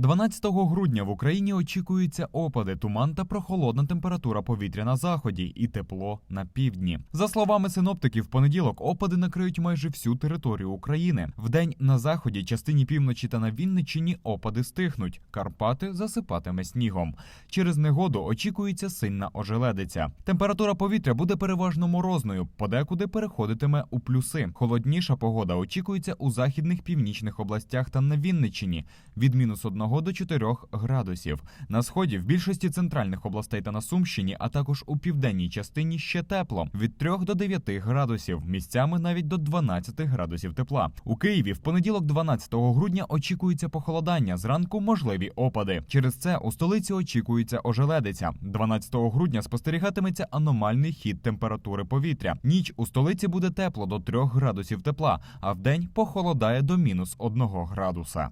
12 грудня в Україні очікуються опади, туман та прохолодна температура повітря на заході і тепло на півдні. За словами синоптиків, в понеділок опади накриють майже всю територію України. Вдень на заході, частині півночі та на Вінниччині опади стихнуть. Карпати засипатиме снігом. Через негоду очікується сильна ожеледиця. Температура повітря буде переважно морозною, подекуди переходитиме у плюси. Холодніша погода очікується у західних північних областях та на Вінниччині від мінус 1 до 4 градусів. На сході в більшості центральних областей та на Сумщині, а також у південній частині ще тепло від 3 до 9 градусів, місцями навіть до 12 градусів тепла. У Києві в понеділок, 12 грудня, очікується похолодання. Зранку можливі опади. Через це у столиці очікується ожеледиця. 12 грудня спостерігатиметься аномальний хід температури повітря. Ніч у столиці буде тепло до 3 градусів тепла, а вдень похолодає до мінус 1 градуса.